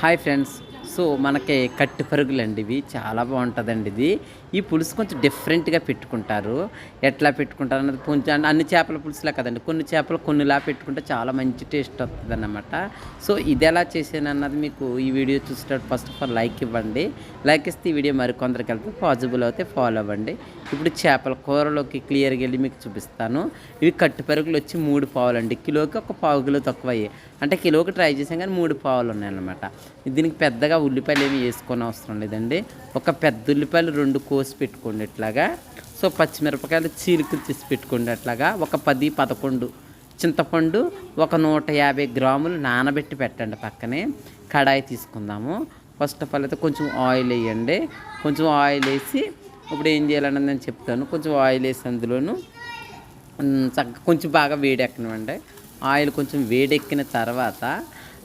Hi friends, so మనకి కట్టి పరుగులండి ఇవి. చాలా బాగుంటుందండి ఇది. ఈ పులుసు కొంచెం డిఫరెంట్గా పెట్టుకుంటారు. ఎట్లా పెట్టుకుంటారు అన్నది కొంచెం అన్ని చేపల పులుసులా కదండి. కొన్ని చేపలు కొన్నిలా పెట్టుకుంటే చాలా మంచి టేస్ట్ వస్తుంది అన్నమాట సో ఇది ఎలా చేసాను అన్నది మీకు ఈ వీడియో చూసేటప్పుడు ఫస్ట్ ఆఫ్ ఆల్ లైక్ ఇవ్వండి. లైక్ ఇస్తే ఈ వీడియో మరికొందరికి వెళ్తే పాజిబుల్ అయితే ఫాలో అవ్వండి. ఇప్పుడు చేపల కూరలోకి క్లియర్గా వెళ్ళి మీకు చూపిస్తాను. ఇవి కట్టు పరుగులు వచ్చి మూడు పావులండి. కిలోకి ఒక పావు కిలో తక్కువ అయ్యాయి అంటే కిలోకి ట్రై చేసాం కానీ మూడు పావులు ఉన్నాయన్నమాట. దీనికి పెద్దగా ఉల్లిపాయలు ఏమి వేసుకొని అవసరం లేదండి. ఒక పెద్ద ఉల్లిపాయలు రెండు కోసి పెట్టుకోండి ఇట్లాగా సో పచ్చిమిరపకాయలు చీలికలు తీసి పెట్టుకోండి అట్లాగా. ఒక పది పదకొండు చింతపండు ఒక నూట యాభై గ్రాములు నానబెట్టి పెట్టండి పక్కనే. కడాయి తీసుకుందాము. ఫస్ట్ ఆఫ్ ఆల్ అయితే కొంచెం ఆయిల్ వేయండి. కొంచెం ఆయిల్ వేసి ఇప్పుడు ఏం చేయాలన్నది నేను చెప్తాను. కొంచెం ఆయిల్ వేసి అందులోను చక్కగా కొంచెం బాగా వేడెక్కనివ్వండి. ఆయిల్ కొంచెం వేడెక్కిన తర్వాత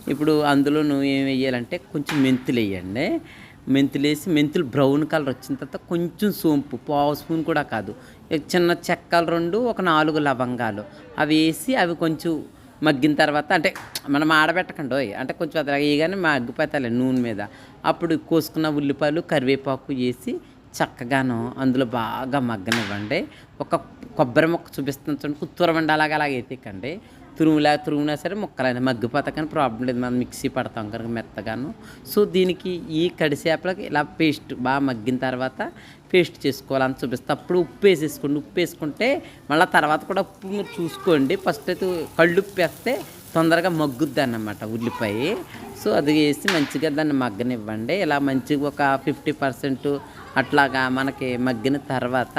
ఇప్పుడు అందులో నువ్వు ఏం వేయాలంటే కొంచెం మెంతులు వేయండి. మెంతులు వేసి మెంతులు బ్రౌన్ కలర్ వచ్చిన తర్వాత కొంచెం సోంపు పావు స్పూన్ కూడా కాదు. చిన్న చెక్కలు రెండు ఒక నాలుగు లవంగాలు. అవి వేసి అవి కొంచెం మగ్గిన తర్వాత అంటే మనం ఆడబెట్టకండి ఓయ్. అంటే కొంచెం అది వేయగానే మగ్గిపోతాయి నూనె మీద. అప్పుడు కోసుకున్న ఉల్లిపాయలు కరివేపాకు వేసి చక్కగాను అందులో బాగా మగ్గనివ్వండి. ఒక కొబ్బరి మొక్క చూపిస్తుంది చూడండి కుత్తూరమండి అలాగే అలాగే ఎత్తికండి తురుములా తురుమునా సరే ముక్కలైనా మగ్గిపోతా కానీ ప్రాబ్లం లేదు. మనం మిక్సీ పడతాం కనుక మెత్తగాను. సో దీనికి ఈ కడిసేపలకి ఇలా పేస్ట్ బాగా మగ్గిన తర్వాత పేస్ట్ చేసుకోవాలని చూపిస్తే. అప్పుడు ఉప్పు వేసేసుకోండి. ఉప్పు వేసుకుంటే మళ్ళీ తర్వాత కూడా ఉప్పు మీరు చూసుకోండి. ఫస్ట్ అయితే కళ్ళు ఉప్పు వేస్తే తొందరగా మగ్గుద్ది అన్నమాట ఉల్లిపాయ. సో అది వేసి మంచిగా దాన్ని మగ్గనివ్వండి. ఇలా మంచిగా ఒక ఫిఫ్టీ పర్సెంట్ అట్లాగా మనకి మగ్గిన తర్వాత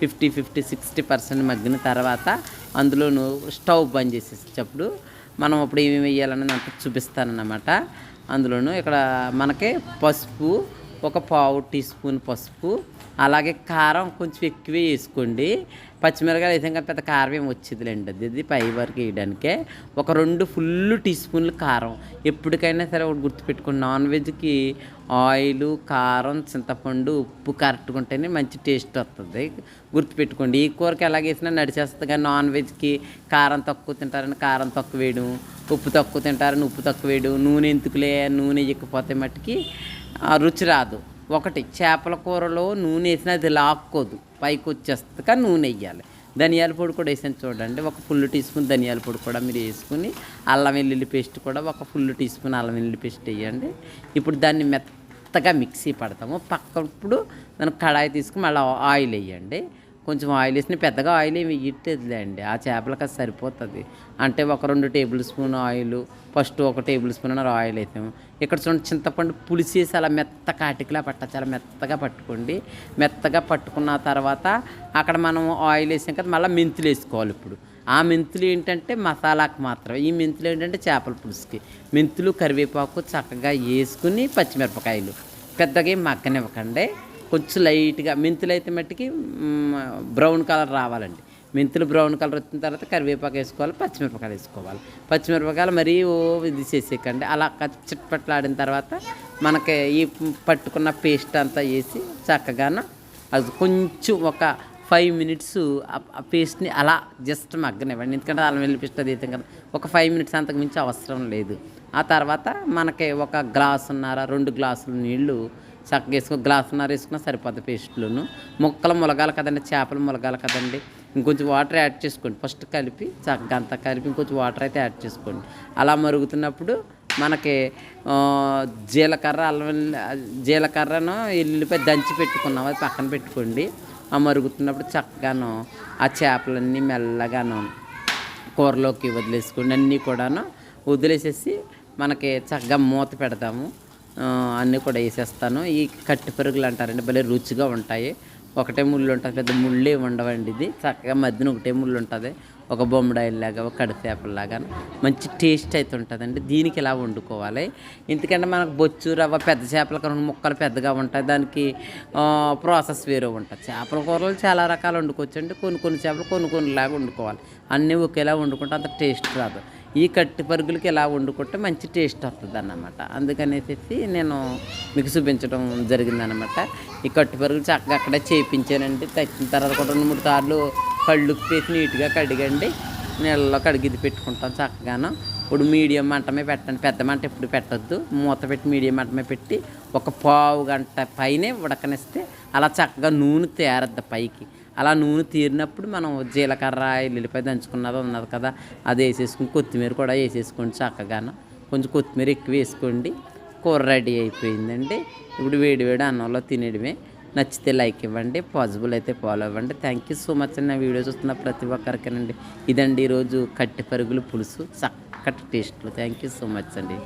ఫిఫ్టీ ఫిఫ్టీ సిక్స్టీ పర్సెంట్ మగ్గిన తర్వాత అందులోను స్టవ్ బంద్ చేసేటప్పుడు మనం అప్పుడు ఏమేమి వేయాలని అంత చూపిస్తానన్నమాట. అందులోను ఇక్కడ మనకి పసుపు ఒక పావు టీ స్పూన్ పసుపు అలాగే కారం కొంచెం ఎక్కువే వేసుకోండి. పచ్చిమిరకాయలు అయితే పెద్ద కారం ఏమి వచ్చేదిలేండి అది. ఇది పై వరకు వేయడానికే. ఒక రెండు ఫుల్ టీ స్పూన్లు కారం. ఎప్పటికైనా సరే ఒకటి గుర్తుపెట్టుకోండి. నాన్ వెజ్కి ఆయిల్ కారం చింతపండు ఉప్పు కరెక్ట్గా ఉంటేనే మంచి టేస్ట్ వస్తుంది. గుర్తుపెట్టుకోండి. ఈ కూరకి ఎలాగేసినా నడిచేస్తుంది కానీ నాన్ వెజ్కి కారం తక్కువ తింటారని కారం తక్కువ వేయడం ఉప్పు తక్కువ తింటారని ఉప్పు తక్కువ వేయడం నూనె ఎందుకులే? నూనె ఎక్కిపోతే మట్టుకి రుచి రాదు. ఒకటి చేపల కూరలో నూనె వేసినా అది లాక్కోదు. పైకి వచ్చేస్తుంది కానీ నూనె వేయాలి. ధనియాల పొడి కూడా వేసాను చూడండి. ఒక ఫుల్ టీ స్పూన్ ధనియాల పొడి కూడా మీరు వేసుకుని అల్లం వెల్లుల్లి పేస్ట్ కూడా ఒక ఫుల్ టీ స్పూన్ అల్లం వెల్లుల్లి పేస్ట్ వేయండి. ఇప్పుడు దాన్ని మెత్తగా మిక్సీ పడతాము. పక్కప్పుడు దానికి కడాయి తీసుకుని మళ్ళీ ఆయిల్ వేయండి. కొంచెం ఆయిల్ వేసిన పెద్దగా ఆయిల్ ఏమి వేయట్లేదులే ఆ చేపలకి అది సరిపోతుంది. అంటే ఒక రెండు టేబుల్ స్పూన్ ఆయిల్ ఫస్ట్ ఒక టేబుల్ స్పూన్ అన్నారు ఆయిల్ అయితే ఇక్కడ చూడండి చింతపండు పులిసేసి అలా మెత్త కాటికిలా పట్ట చాలా మెత్తగా పట్టుకోండి. మెత్తగా పట్టుకున్న తర్వాత అక్కడ మనం ఆయిల్ వేసాం కదా మళ్ళీ మెంతులు వేసుకోవాలి ఇప్పుడు. ఆ మెంతులు ఏంటంటే మసాలాకు మాత్రమే. ఈ మెంతులు ఏంటంటే చేపల పులుసుకి. మెంతులు కరివేపాకు చక్కగా వేసుకుని పచ్చిమిరపకాయలు. పెద్దగా మగ్గనివ్వకండి. కొంచెం లైట్గా మెంతులు అయితే మట్టికి బ్రౌన్ కలర్ రావాలండి. మెంతులు బ్రౌన్ కలర్ వచ్చిన తర్వాత కరివేపాకు వేసుకోవాలి పచ్చిమిరపకాయలు వేసుకోవాలి. పచ్చిమిరపకాయలు మరీ ఓ ఇది చేసేకండి అలా చిట్పట్లాడిన తర్వాత మనకి ఈ పట్టుకున్న పేస్ట్ అంతా వేసి చక్కగాను అది కొంచెం ఒక ఫైవ్ మినిట్స్ ఆ పేస్ట్ని అలా జస్ట్ మగ్గనివ్వండి. ఎందుకంటే అల్లం వెళ్ళి పేస్ట్ అది కదా. ఒక ఫైవ్ మినిట్స్ అంతకు మించి అవసరం లేదు. ఆ తర్వాత మనకి ఒక గ్లాసున్నర రెండు గ్లాసులు నీళ్ళు చక్కగా వేసుకో గ్లాసున్నర వేసుకున్నా సరిపోద్ది పేస్ట్లోను. ముక్కలు ములగాలి కదండి చేపలు ములగాలి కదండి. ఇంకొంచెం వాటర్ యాడ్ చేసుకోండి. ఫస్ట్ కలిపి చక్కగా అంతా కలిపి ఇంకొంచెం వాటర్ అయితే యాడ్ చేసుకోండి. అలా మరుగుతున్నప్పుడు మనకి జీలకర్ర అల్లం జీలకర్రను ఎల్లుల్లిపాయ దంచి పెట్టుకున్నాం. అది పక్కన పెట్టుకోండి. ఆ మరుగుతున్నప్పుడు చక్కగాను ఆ చేపలన్నీ మెల్లగాను కూరలోకి వదిలేసుకోండి. అన్నీ కూడాను వదిలేసేసి మనకి చక్కగా మూత పెడతాము. అన్నీ కూడా వేసేస్తాను. ఈ కట్టి పెరుగులు అంటారండి భలే రుచిగా ఉంటాయి. ఒకటే ముళ్ళు ఉంటుంది పెద్ద ముళ్ళే ఉండవండి ఇది. చక్కగా మధ్యన ఒకటే ముళ్ళు ఉంటుంది. ఒక బొమ్మడాయిలాగా ఒక కడిచేపలాగా మంచి టేస్ట్ అయితే ఉంటుందండి. దీనికి ఇలా వండుకోవాలి? ఎందుకంటే మనకు బొచ్చు రవ్వ పెద్ద చేపలకు రెండు ముక్కలు పెద్దగా ఉంటాయి. దానికి ప్రాసెస్ వేరే ఉంటుంది. చేపల కూరలు చాలా రకాలు వండుకోవచ్చండి. కొన్ని కొన్ని చేపలు కొన్ని కొన్నిలాగా వండుకోవాలి. అన్నీ ఒకేలా వండుకుంటే అంత టేస్ట్ రాదు. ఈ కట్టి పరుగులకి ఇలా వండుకుంటే మంచి టేస్ట్ వస్తుంది అన్నమాట అందుకనేసి నేను మీకు చూపించడం జరిగిందనమాట ఈ కట్టి పరుగులు చక్కగా అక్కడే చేయించానండి తెచ్చిన తర్వాత కూడా రెండు మూడు సార్లు కళ్ళు ఉప్పు నీట్గా కడిగండి. నీళ్ళలో కడిగి ఇది పెట్టుకుంటాం చక్కగాను. ఇప్పుడు మీడియం మంటమే పెట్టండి. పెద్ద మంట ఎప్పుడు పెట్టొద్దు. మూత పెట్టి మీడియం మంటమే పెట్టి ఒక పావు గంట పైనే ఉడకనిస్తే అలా చక్కగా నూనె తేరద్దు పైకి. అలా నూనె తీరినప్పుడు మనం జీలకర్ర ఎల్లిపాయ దంచుకున్నది ఉన్నది కదా అది వేసేసుకుని కొత్తిమీర కూడా వేసేసుకోండి చక్కగాను. కొంచెం కొత్తిమీర ఎక్కువ వేసుకోండి. కూర రెడీ అయిపోయిందండి. ఇప్పుడు వేడి వేడి అన్నంలో తినడమే నచ్చితే లైక్ ఇవ్వండి పాజిబుల్ అయితే ఫాలో అవ్వండి. థ్యాంక్ యూ సో మచ్ నా వీడియో చూస్తున్న ప్రతి ఒక్కరికేనండి. ఇదండి ఈరోజు కట్టి పరుగులు పులుసు. చక్కటి టేస్ట్లు. థ్యాంక్ యూ సో మచ్ అండి.